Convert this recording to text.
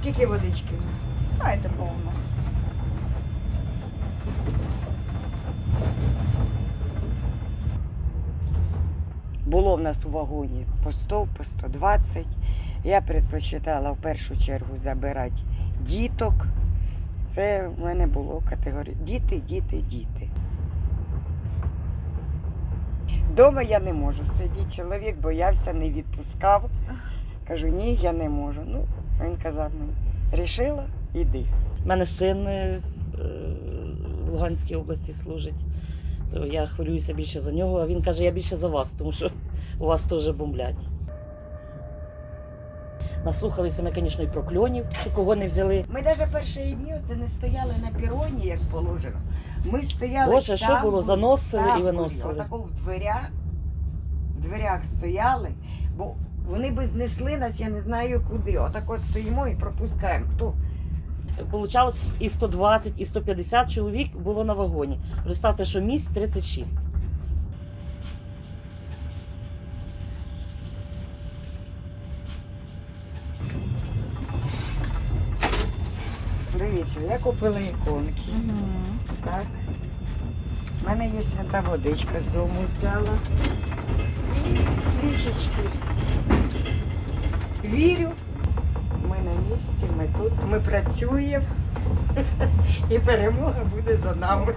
Скільки водички? Дайте повно. Було в нас у вагоні по 100, по 120. Я предпочитала в першу чергу забирати діток. Це в мене було категорія діти, діти, діти. Дома я не можу сидіти. Чоловік боявся, не відпускав. Кажу, ні, я не можу. Ну, він казав мені, рішила, іди. У мене син е, в Луганській області служить. То я хвилююся більше за нього, а він каже, я більше за вас, тому що у вас теж бомблять. Наслухалися ми, звісно, і про кльонів, що кого не взяли. Ми навіть перші дні оце не стояли на пероні, як положено. Ми стояли. Боже, що було? Заносили там і виносили. Отако в дверях, в дверях стояли, бо вони би знесли нас, я не знаю куди. Отако стоїмо і пропускаємо. Хто? Получалось і 120, і 150 чоловік було на вагоні. Представте, що місць 36. Дивіться, я купила іконки. Так. У мене є свята водичка з дому взяла. І свічечки. Вірю. Ми на місці, ми тут, ми працюємо. І перемога буде за нами.